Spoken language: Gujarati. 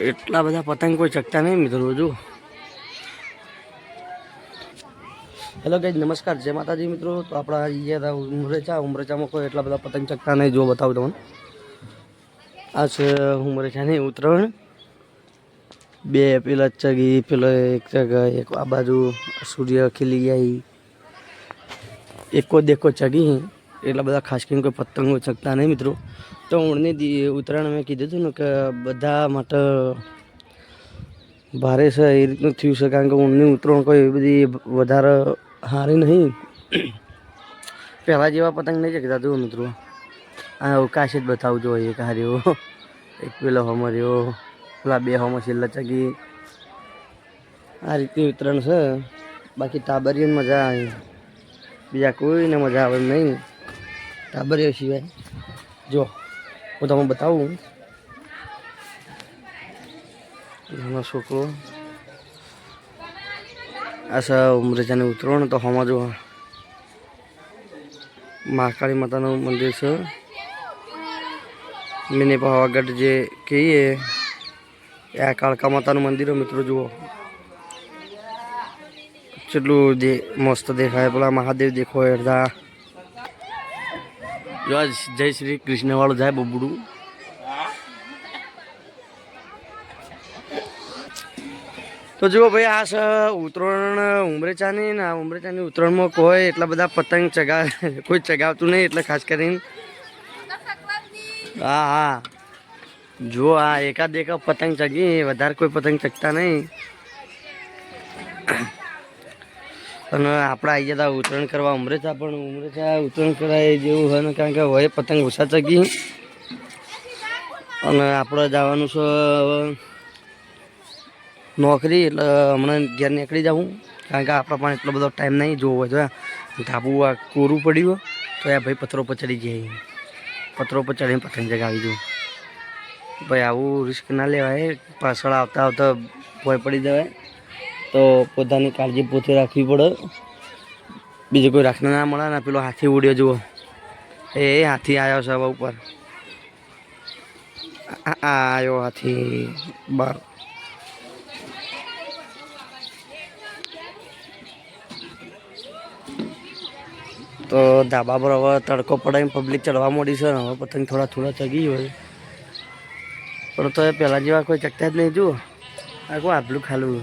એટલા બધા પતંગ કોઈ ચકતા નહીં મિત્રો જો હેલો ગાઈઝ નમસ્કાર. જય માતાજી મિત્રો. તો આપણા અહીંયા હતા ઉમરેચા ઉમરેચામાં કોઈ એટલા બધા પતંગ ચકતા નહીં, જો બતાવું તમને. આ છે ઉમરેચાની ઉત્તરાયણ બે પેલા ચગી, પેલો એક ચગા એક આ બાજુ સૂર્ય ખીલી ગયા એકો દેકો ચગી. એટલા બધા ખાસ કરીને કોઈ પતંગો ચકતા નહીં મિત્રો. તો ઊણની ઉત્તરાયણ મેં કીધું હતું ને કે બધા માટે ભારે છે એ રીતનું થયું છે કારણ કે ઊંડની ઉત્તરાયણ કોઈ બધી વધારે સારી નહીં. પહેલાં જેવા પતંગ નહીં ચકતા જુઓ મિત્રો. આ અવકાશ જ બતાવજો એક હાર્યો, એક પેલો હમર્યો પેલા બે હોમો છેલ્લા ચગી. આ રીતની ઉત્તરાયણ છે. બાકી ટાબરિયન મજા આવે. બીજા કોઈને મજા આવે નહીં. ટાબરિયો સિવાય. જો, હું તમને બતાવું. નાનો છોકરો. આ ઉમરેજાને ઉતરો તો હમણાં જો મહાકાળી માતાનું મંદિર છે. મિની પાવાગઢ જે કહીએ, એ આ કાળકા માતાનું મંદિર મિત્રો, જુઓ. કેટલું દે, મસ્ત દેખાય. પેલા મહાદેવ દેખો, અડધા જો જય શ્રી કૃષ્ણ વાળું જાય બબડું. તો જુઓ ભાઈ, આ છે ઉત્તરાયણ ઉમરેચાની ને આ ઉમરેચાની ઉત્તરાયણમાં કોઈ એટલા બધા પતંગ ચગા કોઈ ચગાવતું નહીં એટલે ખાસ કરીને હા હા. જો આ એકાદ એકાદ પતંગ ચગી, વધારે કોઈ પતંગ ચગતા નહીં. અને આપણે આવી જતા ઉત્તરાયણ કરવા ઉમરેચા પણ ઉમરેચા ઉત્તરાયણ કરાય જેવું હોય ને, કારણ કે હોય પતંગ ઓછા ચગી. અને આપણે જવાનું છે નોકરી, એટલે હમણાં ઘેર નીકળી જાઉં. કારણ કે આપણા પણ એટલો બધો ટાઈમ નહીં જોવો તો ધાબુ આ કોરું પડ્યું તો એ ભાઈ પથરો પર ચડી જાય પથરો પર પતંગ જગાવી દઉં. ભાઈ આવું રિસ્ક ના લેવાય. પાછળ આવતા આવતા ભોય પડી જવાય. તો પોતાની કાળજી પોતે રાખવી પડે. બીજું કોઈ રાખને ના મળે ને પેલો હાથી ઉડ્યો, જુઓ. એ હાથી આવ્યો છે ઉપર. આવ્યો હાથી. બાર તો ધાબા પર હવે તડકો પડાવીને પબ્લિક ચડવા મોડી છે હવે પતંગ થોડા થોડા ચગી હોય. પણ તો એ પહેલાં જેવા કોઈ ચકતા જ નહીં, જુઓ. આખું આટલું ખાલું.